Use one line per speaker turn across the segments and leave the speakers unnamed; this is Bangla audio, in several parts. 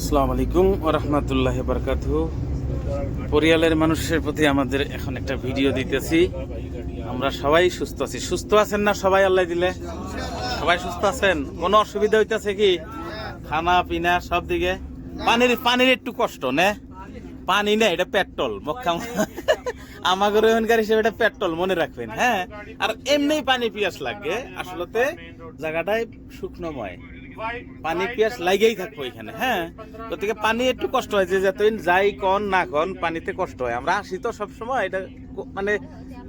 আসসালামু আলাইকুম রহমতুল্লাহ বরকাত পরিয়ালের মানুষের প্রতি আমাদের এখন একটা ভিডিও দিতেছি। আমরা সবাই সুস্থ আছি। সুস্থ আছেন না সবাই আল্লাহ দিলে? সবাই সুস্থ আছেন? কোনো অসুবিধা হইতেছে কি? খানা, পিনা, সব দিকে? পানির পানির একটু কষ্ট, নে? পানি না, এটা পেট্রোল। মক্কা আমাদের ওখানকার হিসেবে এটা পেট্রোল, মনে রাখবেন হ্যাঁ? আর এমনি পানি পিয়াস লাগে। আসলতে জায়গাটায় শুকনোময়। পানি পিয়াস লাগেই থাকব এখানে হ্যাঁ? গতিকে পানি একটু কষ্ট হয় যে যতদিন যাই কন না কন পানিতে কষ্ট হয়। আমরা আসি তো সবসময় এটা মানে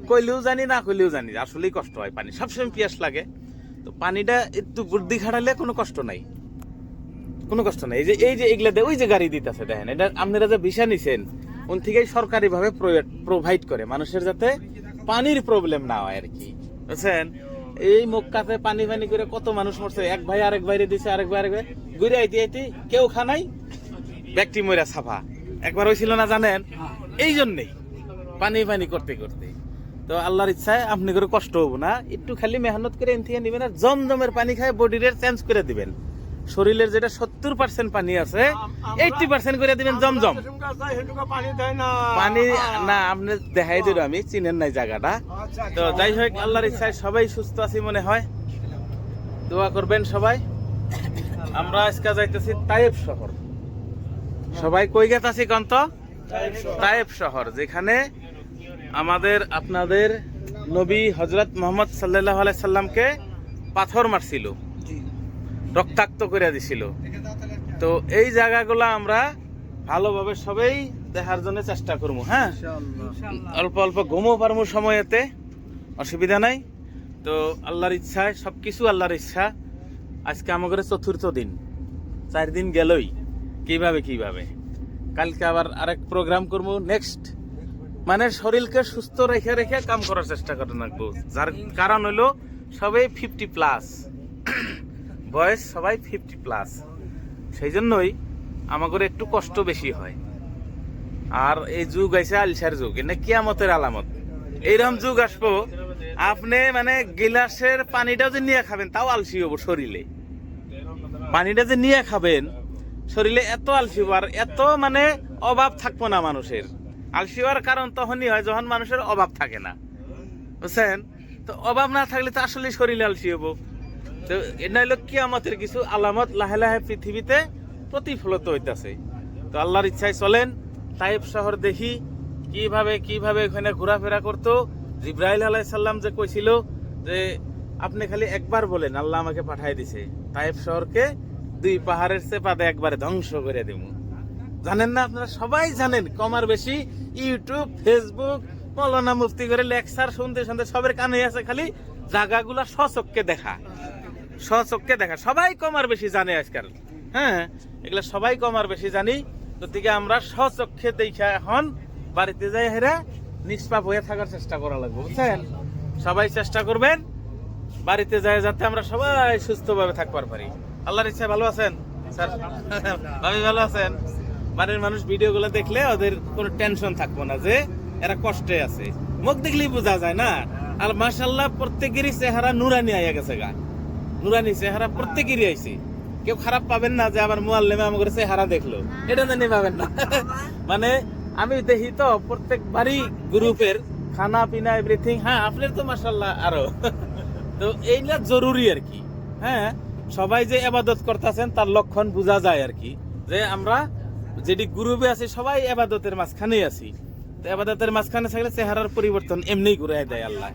কইলেও জানি না কইলেও জানি আসলেই কষ্ট হয় পানি। সবসময় পিয়াস লাগে। তো পানিটা একটু বুদ্ধি খাটালে কোনো কষ্ট নাই। কোনো কষ্ট নাই। এই যে এই যে এগুলা ওই যে গাড়ি দিতেছে দেখেন এটা আপনারা যে ভিসা নিছেন উন থেকেই সরকারিভাবে প্রোভাইড করে মানুষের যাতে পানির প্রবলেম না হয় আর কি। বুঝছেন? এই মক্কাতে পানি পানি করে কত মানুষ মরছে। এক ভাই আরেক ভাইরে দিছে, আরেক ভাই আরেক ভাই। ঘুরে আইতে আইতে কেউ খানাই ব্যক্তি মরা সাফা। একবার হয়েছিল না জানেন? এই জন্যেই পানি পানি করতে করতে। তো আল্লাহর ইচ্ছায় আপনি করে কষ্ট হব না। একটু খালি মেহনত করে এনথিয়ে নেবেন নিবেন আর জমজমের পানি খায় বডির চেঞ্জ করে দিবেন। শরীরের যেটা সত্তর পার্সেন্ট পানি আছে এইটটি পার্সেন্ট করে দিবেন জমজম। পানি না। আপনি দেখাই দিল আমি চিনেন নাই জায়গাটা। তো যাই হোক আল্লাহর ইচ্ছায় সবাই সুস্থ আছি মনে হয়। দোয়া করবেন সবাই। আমরা আজকে যাইতেছি তাইব শহর। সবাই কই গেত আছি কন্ত? তাইব শহর যেখানে আমাদের আপনাদের নবী হজরত মোহাম্মদ সাল্লাহ সাল্লামকে পাথর মারছিল। রক্তাক্ত করে দিছিল। তো এই জায়গাগুলো আমরা ভালোভাবে সবাই দেখার জন্য চেষ্টা করব হ্যাঁ? অল্প অল্প ঘুমো পারব সময়েতে অসুবিধা নাই। তো আল্লাহর ইচ্ছায় সব কিছু আল্লাহর ইচ্ছা। আজকে আমাদের চতুর্থ দিন চার দিন গেলই কীভাবে কীভাবে। কালকে আবার আরেক প্রোগ্রাম করব নেক্সট মানে শরীরকে সুস্থ রেখে রেখে কাম করার চেষ্টা করে রাখব যার কারণ হলো সবাই ফিফটি প্লাস বয়স সবাই ফিফটি প্লাস সেই জন্যই আমাদের একটু কষ্ট বেশি হয়। আর এই যুগ আছে আলসার যুগ, এটা কিয়ামতের আলামত। এইরকম যুগ আসব, আপনি মানে গিলাসের পানিটা যে নিয়ে খাবেন, তাও আলসি হব শরীরে। পানিটা যে নিয়ে খাবেন, শরীরে এত আলসি হব আর এত মানে অভাব থাকব না মানুষের। আলসি হওয়ার কারণ তখনই হয় যখন মানুষের অভাব থাকে না। বুঝছেন? তো অভাব না থাকলে তো আসলে শরীরে আলসি হব তো এটা হলো কিয়ামতের কিছু আলামত লাহে লাহে পৃথিবীতে প্রতিফলিত হইতাছে। তো আল্লাহর ইচ্ছায় চলেন তাইব শহর দেখি, কীভাবে কীভাবে ওখানে ঘোরাফেরা করতো। জিব্রাইল আলাই সাল্লাম যে কইছিল যে, আপনি খালি একবার বলেন, আল্লাহ আমাকে পাঠাই দিছে। তাইব শহরকে দুই পাহাড়ের চেপাতে একবারে ধ্বংস করে দিব। জানেন না আপনারা? সবাই জানেন কমার বেশি। ইউটিউব, ফেসবুক, মৌলানা মুফতি করে লেকচার শুনতে শুনতে সবের কানে আছে, খালি জায়গাগুলা সচককে দেখা। সচককে দেখা। সবাই কমার বেশি জানে আজকাল। হ্যাঁ এগুলা সবাই কমার বেশি জানি। গতিকে আমরা সচক্ষে দেখা এখন বাড়িতে যাই হেরা, নিষ্পাপ হয়ে থাকার চেষ্টা করা লাগবে, বুঝছেন? সবাই চেষ্টা করবেন, বাড়িতে যায় যাতে আমরা সবাই সুস্থভাবে থাকবার পারি। আল্লাহর ইচ্ছা ভালো আছেন? স্যার, ভাবি ভালো আছেন? বাড়ির মানুষ ভিডিও ভিডিওগুলো দেখলে ওদের কোনো টেনশন থাকব না যে এরা কষ্টে আছে। মুখ দেখলেই বোঝা যায় না। আর মাশাল্লাহ প্রত্যেকেরই চেহারা নুরানি আইয়া গেছে গা। নুরানি চেহারা প্রত্যেকেরই আইছে। কেউ খারাপ পাবেন না যে আমার মোয়াল্লেমে আমাকে চেহারা দেখল। এটা জানি পাবেন না। মানে আমি দেখি তো প্রত্যেকবারই গ্রুপের খানা, পিনা এভরিথিং হ্যাঁ আপনার তো মাশাল্লাহ আরও। তো এইগুলা জরুরি আর কি। হ্যাঁ সবাই যে আবাদত করতেছেন, তার লক্ষণ বোঝা যায় আর কি। যে আমরা যেটি গ্রুপে আছি, সবাই আবাদতের মাঝখানেই আছি। তো আবাদতের মাঝখানে থাকলে চেহারার পরিবর্তন এমনিই ঘুরে দেয় আল্লাহ।